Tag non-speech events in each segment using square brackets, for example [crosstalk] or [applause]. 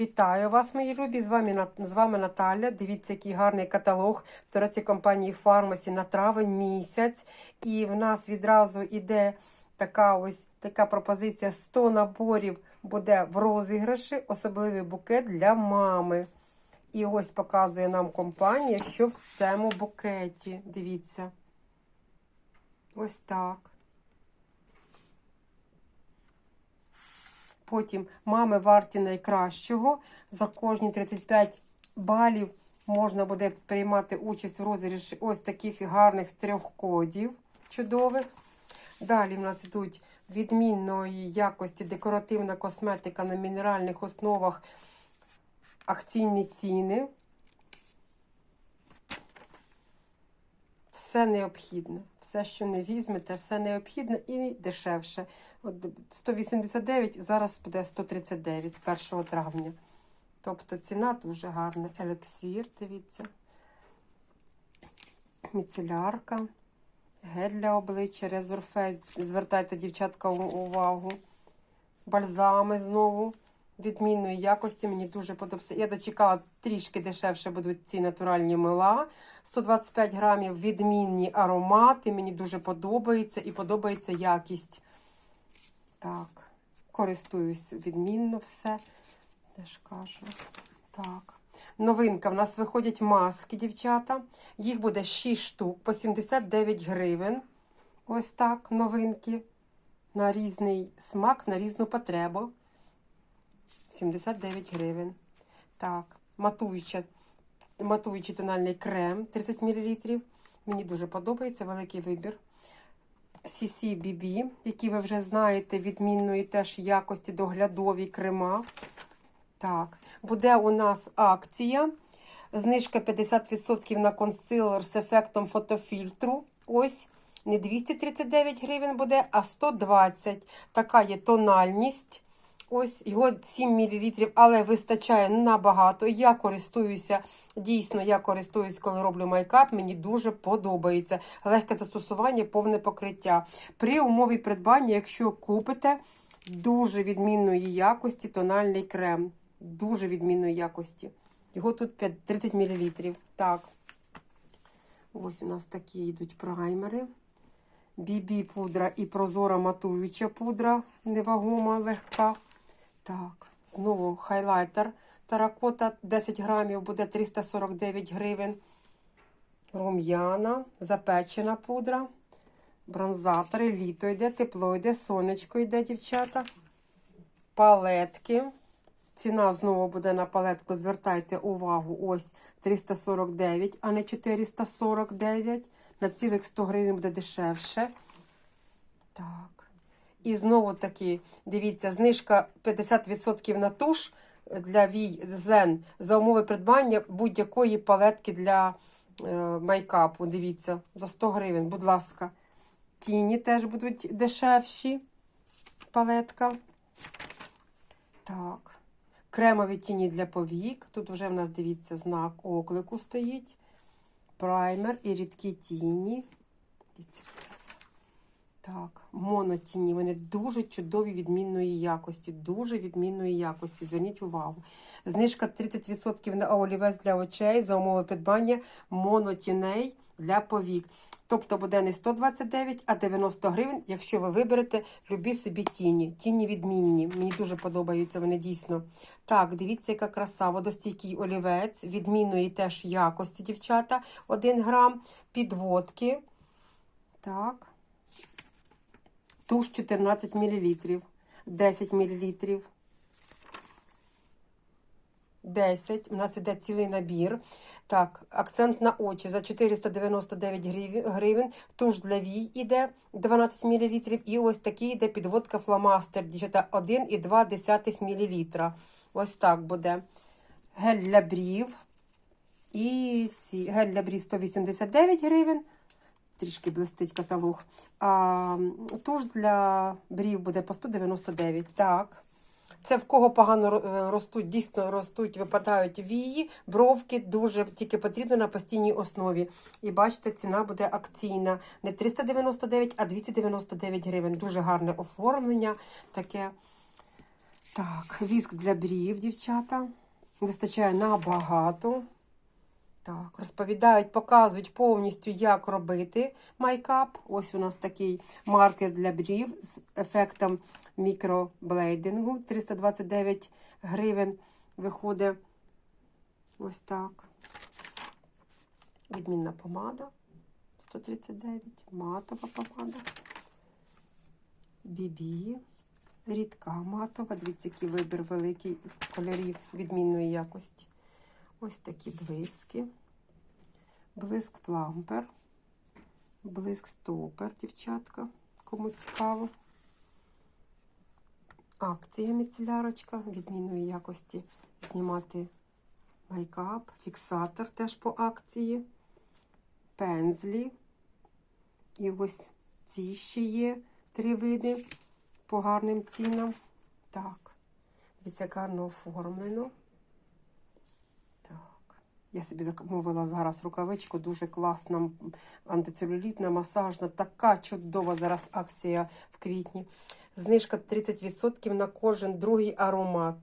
Вітаю вас, мої любі! З вами, з вами Наталя. Дивіться, який гарний каталог в торці компанії Фармасі на травень місяць. І в нас відразу іде така ось така пропозиція: 100 наборів буде в розіграші, особливий букет для мами. І ось показує нам компанія, що в цьому букеті. Дивіться. Ось так. Потім мами варті найкращого. За кожні 35 балів можна буде приймати участь в розіграші ось таких гарних трьох кодів чудових. Далі в нас йдуть відмінної якості декоративна косметика на мінеральних основах, акційні ціни. Все необхідне. Все, що не візьмете, все необхідне і дешевше. От 189, зараз буде 139 з 1 травня. Тобто ціна дуже гарна. Елексір, дивіться. Міцелярка. Гель для обличчя, резорфе. Звертайте, дівчатка, увагу. Бальзами знову. Відмінної якості. Мені дуже подобається. Я дочекала трішки дешевше будуть ці натуральні мила. 125 грамів відмінні аромати. Мені дуже подобається і подобається якість. Так, користуюсь відмінно все. Я ж кажу. Так. Новинка. В нас виходять маски, дівчата. Їх буде 6 штук по 79 гривень. Ось так, новинки. На різний смак, на різну потребу. 79 гривень. Так, матуюча, матуючий тональний крем 30 мл. Мені дуже подобається великий вибір. CC BB, які ви вже знаєте, відмінної теж якості доглядові крема. Так, буде у нас акція. Знижка 50% на консилер з ефектом фотофільтру. Ось, не 239 гривень буде, а 120. Така є тональність. Ось його 7 мл, але вистачає набагато. Я користуюся, дійсно, я користуюсь, коли роблю майкап. Мені дуже подобається. Легке застосування, повне покриття. При умові придбання, якщо купите дуже відмінної якості тональний крем. Дуже відмінної якості. Його тут 30 мл. Так. Ось у нас такі йдуть праймери. BB пудра і прозора матуюча пудра, невагома, легка. Так, знову хайлайтер таракота 10 грамів буде 349 гривень. Рум'яна, запечена пудра. Бронзатори, літо йде, тепло йде, сонечко йде, дівчата. Палетки. Ціна знову буде на палетку. Звертайте увагу, ось 349, а не 449. На цілих 100 гривень буде дешевше. Так. І знову таки, дивіться, знижка 50% на туш для вій зен за умови придбання будь-якої палетки для е, майкапу. Дивіться, за 100 гривень, будь ласка. Тіні теж будуть дешевші. Палетка. Так. Кремові тіні для повік. Тут вже в нас, дивіться, знак оклику стоїть. Праймер і рідкі тіні. Дивіться. Так, монотіні. Вони дуже чудові відмінної якості. Дуже відмінної якості. Зверніть увагу. Знижка 30% на олівець для очей за умови придбання монотіней для повік. Тобто буде не 129, а 90 гривень, якщо ви виберете любі собі тіні. Тіні відмінні. Мені дуже подобаються вони дійсно. Так, дивіться, яка краса. Водостійкий олівець, відмінної теж якості, дівчата. 1 грам, підводки. Так. Туш 14 мл. 10 мл. 10. У нас іде цілий набір. Так, акцент на очі за 499 гривень. Туш для вій іде 12 мл. І ось такий іде підводка фломастер. Дівчата 1,2 мл. Ось так буде. Гель для брів. І ці гель для брів 189 гривень. Трішки блистить каталог. А туш для брів буде по 199. Так. Це в кого погано ростуть, дійсно ростуть, випадають вії, бровки, дуже тільки потрібно на постійній основі. І бачите, ціна буде акційна. Не 399, а 299 гривень. Дуже гарне оформлення таке. Так, віск для брів, дівчата. Вистачає набагато. Так, розповідають, показують повністю, як робити майкап. Ось у нас такий маркер для брів з ефектом мікроблейдингу. 329 гривень виходить ось так. Відмінна помада 139, матова помада. Бібі. Рідка матова. Дивіться, який вибір великий кольорів відмінної якості. Ось такі блиски. Блиск плампер. Блиск стопер, дівчатка. Кому цікаво. Акція міцелярочка відмінної якості знімати майкап. Фіксатор теж по акції. Пензлі. І ось ці ще є три види по гарним цінам. Так. Дивіться, гарно оформлено. Я собі замовила зараз рукавичку, дуже класна, антицелюлітна, масажна, така чудова зараз акція в квітні. Знижка 30% на кожен другий аромат.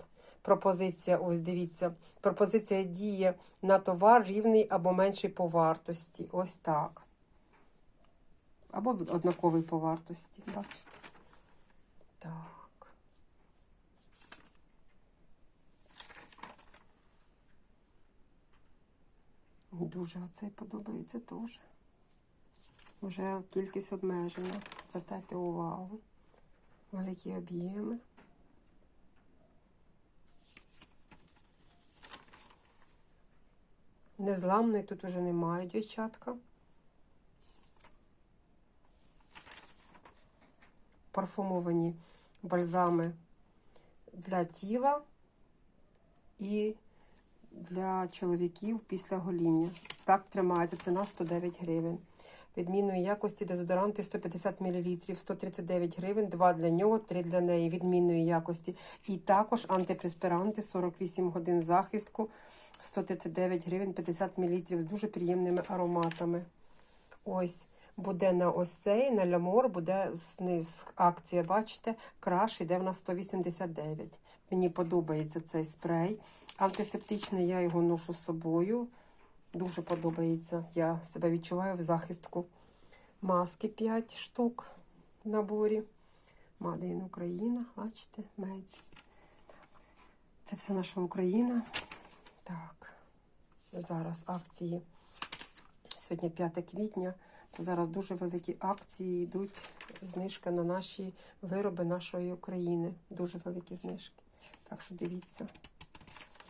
Пропозиція, ось дивіться, пропозиція діє на товар рівний або менший по вартості. Ось так. Або однаковий по вартості. Бачите? Так. Дуже оцей подобається теж. Вже кількість обмежена. Звертайте увагу. Великі об'єми. Незламної тут уже немає, дівчатка. Парфумовані бальзами для тіла і для чоловіків після гоління. Так тримається ціна 109 гривень. Відмінної якості дезодоранти 150 мл, 139 гривень, 2 для нього, 3 для неї. Відмінної якості. І також антипреспиранти 48 годин захистку, 139 гривень, 50 мл з дуже приємними ароматами. Ось буде на ось цей, на лямор, буде зниз акція, бачите, краш іде в нас 189. Мені подобається цей спрей. Антисептичний, я його ношу з собою. Дуже подобається. Я себе відчуваю в захистку. Маски 5 штук в наборі. In Україна, бачите, мед. Це все наша Україна. Так, зараз акції. Сьогодні 5 квітня, то зараз дуже великі акції йдуть. Знижка на наші вироби нашої України. Дуже великі знижки. Так що дивіться.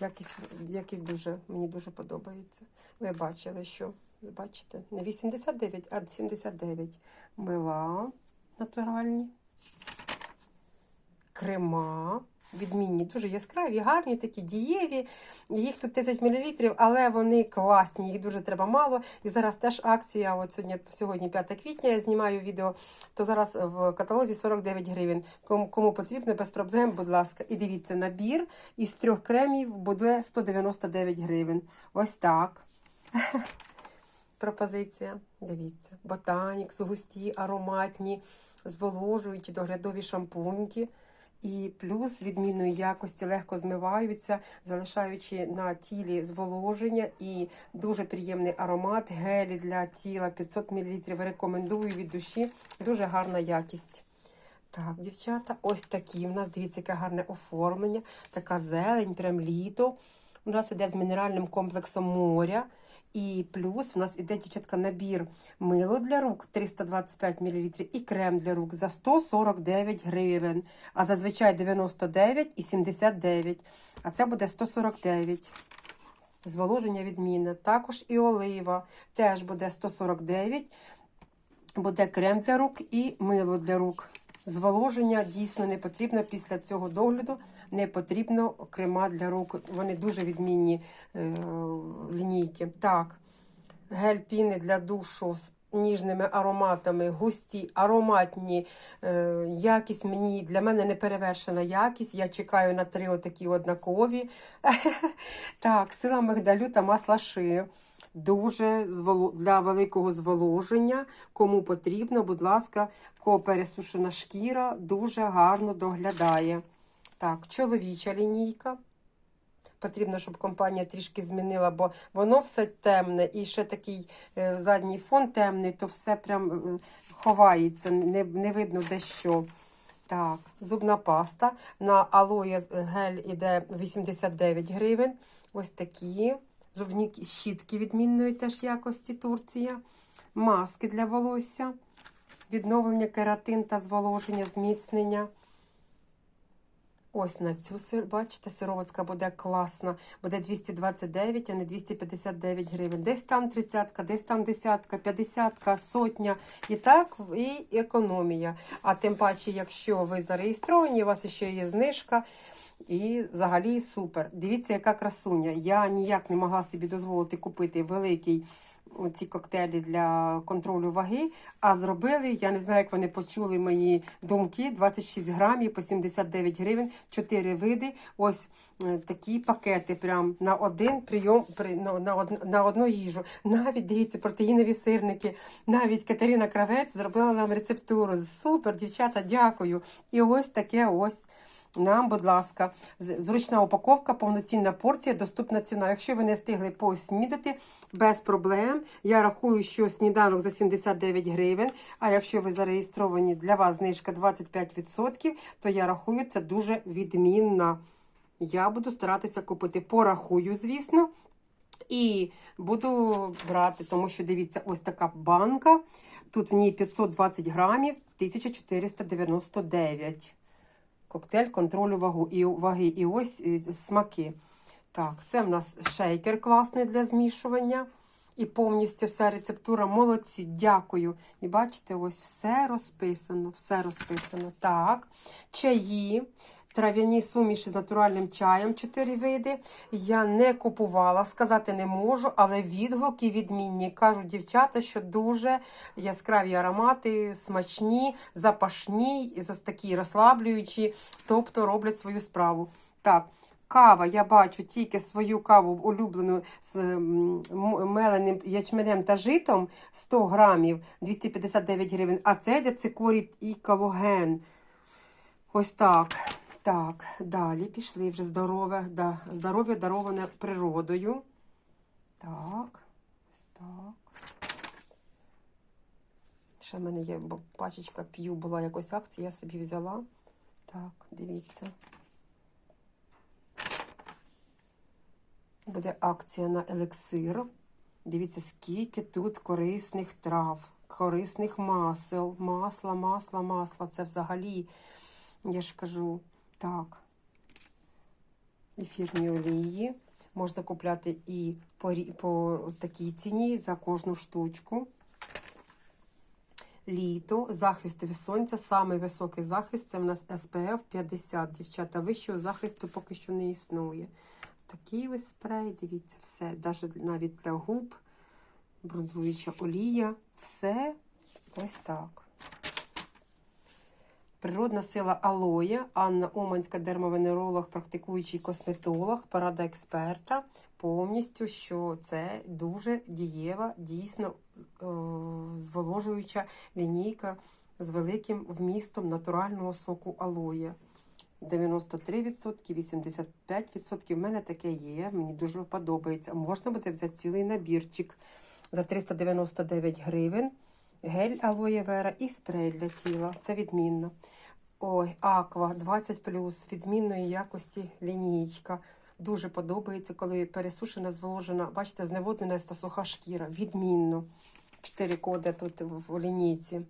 Якість, якість дуже, мені дуже подобається. Ви бачили, що, бачите, не 89, а 79 мила натуральні, крема, відмінні, дуже яскраві, гарні, такі дієві. Їх тут 30 мл, але вони класні, їх дуже треба мало. І зараз теж акція. От сьогодні, сьогодні 5 квітня, я знімаю відео, то зараз в каталозі 49 гривень. Кому, кому потрібно, без проблем, будь ласка. І дивіться, набір із трьох кремів буде 199 гривень. Ось так. [laughs] Пропозиція. Дивіться, ботанік, густі, ароматні, зволожуючі доглядові шампуньки. І плюс відмінної якості легко змиваються, залишаючи на тілі зволоження і дуже приємний аромат. Гелі для тіла 500 мл. Рекомендую від душі. Дуже гарна якість. Так, дівчата, ось такі. У нас дивіться, яке гарне оформлення, така зелень, прям літо. У нас іде з мінеральним комплексом моря. І плюс у нас іде дівчатка набір мило для рук 325 мл і крем для рук за 149 гривень. А зазвичай 99 і 79. А це буде 149. Зволоження відмінне. Також і олива теж буде 149. Буде крем для рук і мило для рук. Зволоження дійсно не потрібно після цього догляду. Не потрібно крема для рук. Вони дуже відмінні е, лінійки. Так, гель піни для душу з ніжними ароматами, густі, ароматні. Е, якість мені для мене не перевершена якість. Я чекаю на три отакі однакові. [laughs] Так, сила мигдалю та масла ши. Дуже для великого зволоження. Кому потрібно, будь ласка, кого пересушена шкіра дуже гарно доглядає. Так, чоловіча лінійка. Потрібно, щоб компанія трішки змінила, бо воно все темне і ще такий е, задній фон темний, то все прям е, ховається, не, не видно де що. Так, зубна паста. На алоє гель іде 89 гривень. Ось такі. Зубні щітки відмінної теж якості Турція. Маски для волосся. Відновлення кератин та зволоження, зміцнення. Ось на цю бачите, сироватка буде класна. Буде 229, а не 259 гривень. Десь там 30, десь там десятка, 50, сотня. І так, і економія. А тим паче, якщо ви зареєстровані, у вас ще є знижка. І взагалі супер. Дивіться, яка красуня. Я ніяк не могла собі дозволити купити великий ці коктейлі для контролю ваги, а зробили, я не знаю, як вони почули мої думки, 26 грамів по 79 гривень, 4 види. Ось е, такі пакети прям на один прийом, при, на, на, на одну їжу. Навіть, дивіться, протеїнові сирники. Навіть Катерина Кравець зробила нам рецептуру. Супер, дівчата, дякую. І ось таке ось. Нам, будь ласка, зручна упаковка, повноцінна порція, доступна ціна. Якщо ви не встигли поснідати, без проблем. Я рахую, що сніданок за 79 гривень. А якщо ви зареєстровані для вас знижка 25%, то я рахую це дуже відмінно. Я буду старатися купити. Порахую, звісно. І буду брати, тому що дивіться, ось така банка. Тут в ній 520 грамів, 1499 коктейль контролю вагу і ваги. І ось і смаки. Так, це в нас шейкер класний для змішування. І повністю вся рецептура. Молодці, дякую. І бачите, ось все розписано, все розписано. Так, чаї, трав'яні суміші з натуральним чаєм, 4 види. Я не купувала, сказати не можу, але відгуки відмінні. Кажуть дівчата, що дуже яскраві аромати, смачні, запашні, такі розслаблюючі, тобто роблять свою справу. Так, Кава, я бачу тільки свою каву улюблену з меленим ячменем та житом 100 грамів 259 гривень. А це йде цикорій і калоген. Ось так. Так, далі пішли вже здорове, да, здоров'я дароване природою. Так, ось так. Ще в мене є пачечка п'ю, була якось акція, я собі взяла. Так, дивіться. Буде акція на елексир. Дивіться, скільки тут корисних трав, корисних масел, масла, масла, масла. Це взагалі, я ж кажу, так. Ефірні олії. Можна купляти і по, по такій ціні за кожну штучку. Літо, захист від сонця, самий високий захист це в нас SPF 50. Дівчата, вищого захисту поки що не існує. Такий ось спрей, дивіться, все, навіть для губ, бронзуюча олія, все ось так. Природна сила алоє, Анна Уманська, дермовенеролог, практикуючий косметолог, порада експерта. Повністю, що це дуже дієва, дійсно е, зволожуюча лінійка з великим вмістом натурального соку алоє. 93%, 85%. В мене таке є, мені дуже подобається. Можна буде взяти цілий набірчик за 399 гривень. Гель алоє вера і спрей для тіла. Це відмінно. Ой, аква 20 відмінної якості лінійка. Дуже подобається, коли пересушена, зволожена, бачите, зневоднена та суха шкіра. Відмінно. Чотири коди тут в лінійці.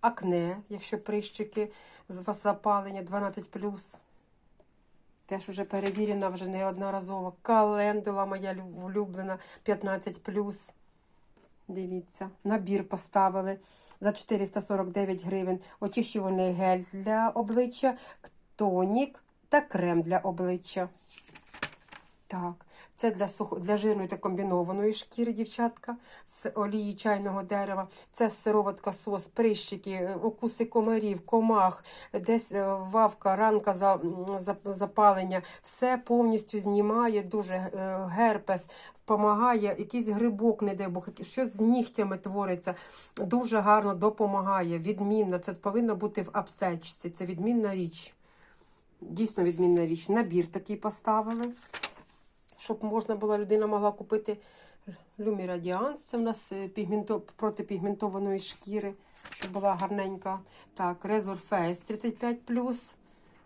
Акне, якщо прищики з вас запалення 12 Теж вже перевірена вже неодноразово. Календула моя лю- улюблена 15 Дивіться, набір поставили за 449 гривень. Очищувальний гель для обличчя, тонік та крем для обличчя. Так, це для сухо, для жирної та комбінованої шкіри, дівчатка, з олії чайного дерева. Це сироватка сос, прищики, е, укуси комарів, комах, десь е, вавка, ранка за, за, запалення. Все повністю знімає, дуже е, герпес, допомагає, якийсь грибок, не дай Бог, щось з нігтями твориться. Дуже гарно допомагає, відмінно. Це повинно бути в аптечці, це відмінна річ. Дійсно відмінна річ. Набір такий поставили, щоб можна була, людина могла купити Люмірадіанс. Це в нас е, пігменто, проти шкіри, щоб була гарненька. Так, Face 35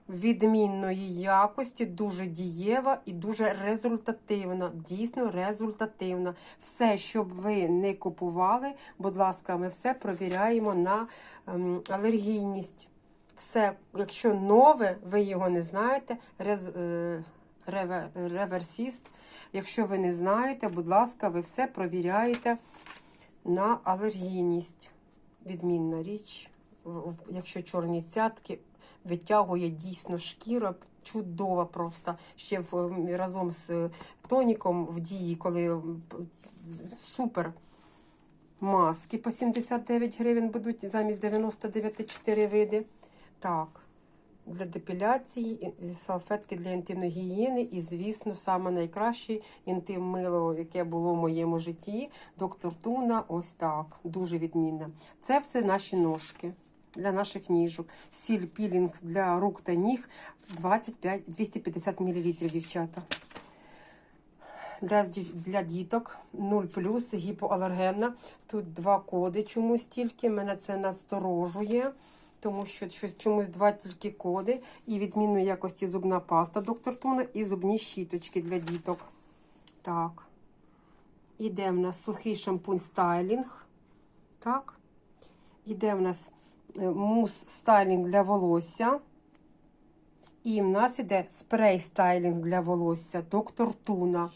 відмінної якості, дуже дієва і дуже результативна. Дійсно результативна. Все, щоб ви не купували, будь ласка, ми все провіряємо на ем, алергійність. Все, якщо нове, ви його не знаєте, рез, е, реверсіст. Якщо ви не знаєте, будь ласка, ви все провіряєте на алергійність. Відмінна річ. Якщо чорні цятки, витягує дійсно шкіра, чудова просто. Ще в, разом з е, тоніком в дії, коли супер. Маски по 79 гривень будуть замість 99 4 види. Так, для депіляції, салфетки для інтимної гігієни і, звісно, саме найкраще інтим мило, яке було в моєму житті. Доктор Туна, ось так, дуже відмінне. Це все наші ножки для наших ніжок. Сіль пілінг для рук та ніг 25, 250 мл, дівчата. Для, для діток 0 гіпоалергенна. Тут два коди чомусь тільки. Мене це насторожує, тому що чомусь два тільки коди. І відмінної якості зубна паста доктор Туна і зубні щіточки для діток. Так. Іде в нас сухий шампунь стайлінг. Так. Іде в нас е, мус стайлінг для волосся. І в нас іде спрей стайлінг для волосся доктор Туна.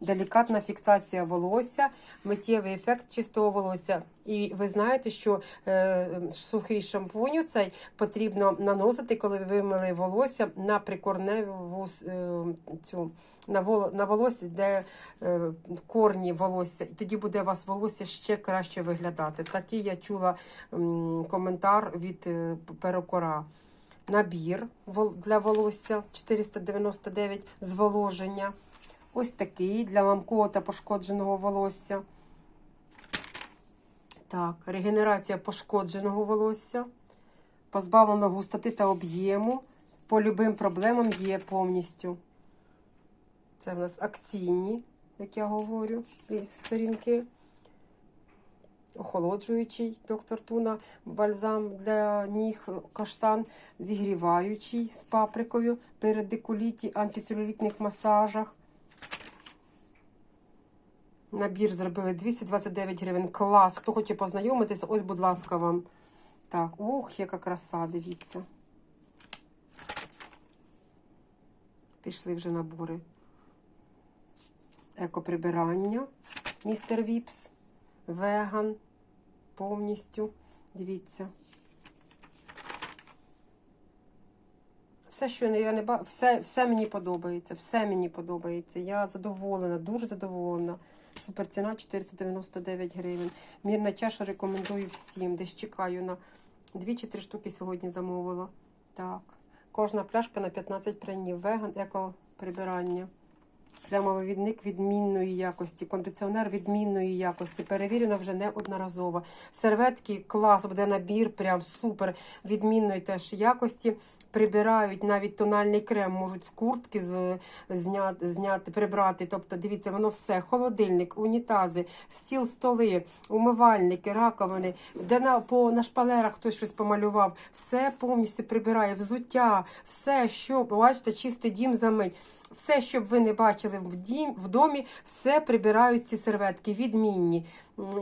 Делікатна фіксація волосся, миттєвий ефект чистого волосся. І ви знаєте, що е, сухий шампунь цей потрібно наносити, коли ви вимили волосся на прикорневу е, цю на, воло, на волосся, де е, корні волосся, і тоді буде у вас волосся ще краще виглядати. Такий я чула м, коментар від е, перукора. Набір для волосся 499 зволоження. Ось такий для ламкового та пошкодженого волосся. Так, регенерація пошкодженого волосся, позбавлено густоти та об'єму. По любим проблемам є повністю. Це в нас акційні, як я говорю, сторінки. Охолоджуючий доктор Туна, бальзам для ніг, каштан, зігріваючий з паприкою перед декуліті, антицелюлітних масажах. Набір зробили 229 гривень. Клас. Хто хоче познайомитися, ось, будь ласка, вам. Так, ох, яка краса, дивіться. Пішли вже набори. Екоприбирання. Містер Віпс. Веган. Повністю. Дивіться. Все, що я не бачу, все, все мені подобається. Все мені подобається. Я задоволена, дуже задоволена. Супер ціна 499 гривень. Мірна чаша рекомендую всім. Десь чекаю на дві чи три штуки сьогодні замовила. Так. Кожна пляшка на 15 пранів. Веган, еко прибирання. Плямовивідник відмінної якості, кондиціонер відмінної якості. Перевірено вже неодноразово. Серветки клас, буде набір, прям супер відмінної теж якості. Прибирають навіть тональний крем, можуть з куртки з, зняти, зняти, прибрати. Тобто, дивіться, воно все: холодильник, унітази, стіл, столи, умивальники, раковини, де на, по, на шпалерах хтось щось помалював, все повністю прибирає, взуття, все, що бачите, чистий дім замить. Все, що б ви не бачили в домі, все прибирають ці серветки, відмінні.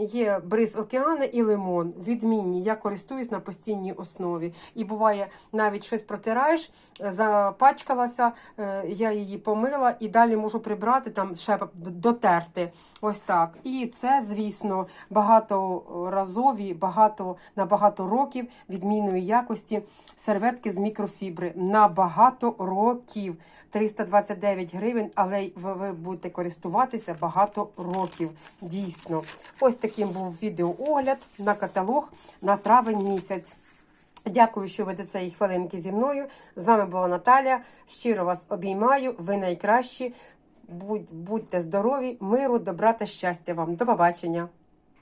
Є бриз океана і лимон, відмінні. Я користуюсь на постійній основі. І буває, навіть щось протираєш, е, запачкалася, е, я її помила і далі можу прибрати, там ще дотерти. Ось так. І це, звісно, багаторазові, багато на багато років відмінної якості серветки з мікрофібри на багато років. 329 гривень, але ви будете користуватися багато років. Дійсно. Ось таким був відеоогляд на каталог на травень місяць. Дякую, що ви до цієї хвилинки зі мною. З вами була Наталя. Щиро вас обіймаю. Ви найкращі. Будь- Будьте здорові, миру, добра та щастя вам. До побачення!